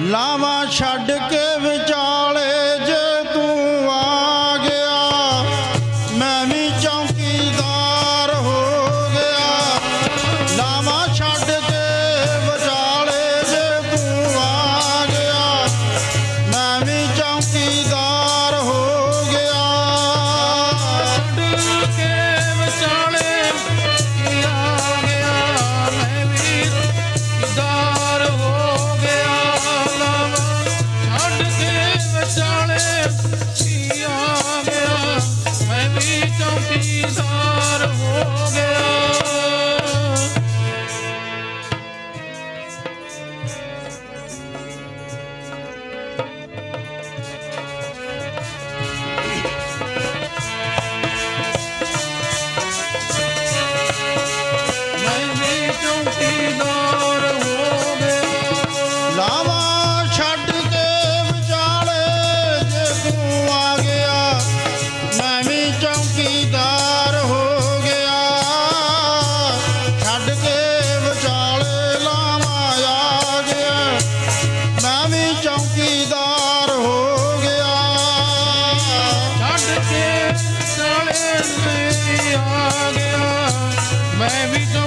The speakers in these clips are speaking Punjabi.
ਲਾਵਾ ਛੱਡ ਕੇ ਵਿਚਾਰ ਆ ਗਿਆ ਮੈਂ ਵੀ ਚੌਂਕੀ ਦਾ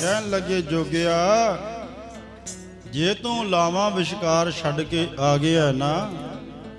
ਕਹਿਣ ਲੱਗੇ ਜੋਗਿਆ ਜੇ ਤੂੰ ਲਾਵਾਂ ਵਿਸ਼ਕਾਰ ਛੱਡ ਕੇ ਆ ਗਿਆ ਨਾ